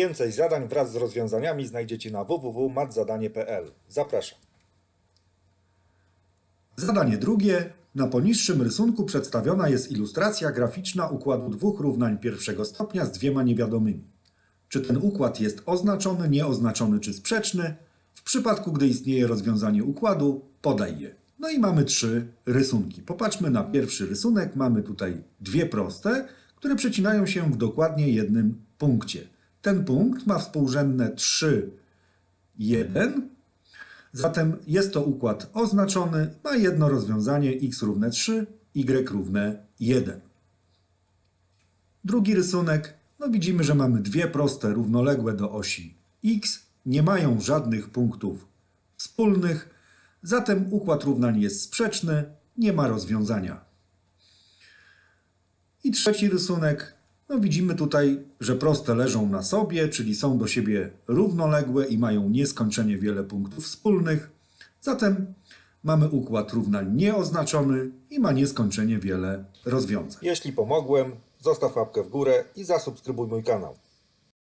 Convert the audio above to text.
Więcej zadań wraz z rozwiązaniami znajdziecie na www.matzadanie.pl. Zapraszam. Zadanie drugie. Na poniższym rysunku przedstawiona jest ilustracja graficzna układu dwóch równań pierwszego stopnia z dwiema niewiadomymi. Czy ten układ jest oznaczony, nieoznaczony czy sprzeczny? W przypadku, gdy istnieje rozwiązanie układu, podaj je. No i mamy trzy rysunki. Popatrzmy na pierwszy rysunek. Mamy tutaj dwie proste, które przecinają się w dokładnie jednym punkcie. Ten punkt ma współrzędne 3, 1, Zatem jest to układ oznaczony, ma jedno rozwiązanie x równe 3, y równe 1. Drugi rysunek, no widzimy, że mamy dwie proste równoległe do osi x, nie mają żadnych punktów wspólnych, zatem układ równań jest sprzeczny, nie ma rozwiązania. I trzeci rysunek, no widzimy tutaj, że proste leżą na sobie, czyli są do siebie równoległe i mają nieskończenie wiele punktów wspólnych. Zatem mamy układ równań nieoznaczony i ma nieskończenie wiele rozwiązań. Jeśli pomogłem, zostaw łapkę w górę i zasubskrybuj mój kanał.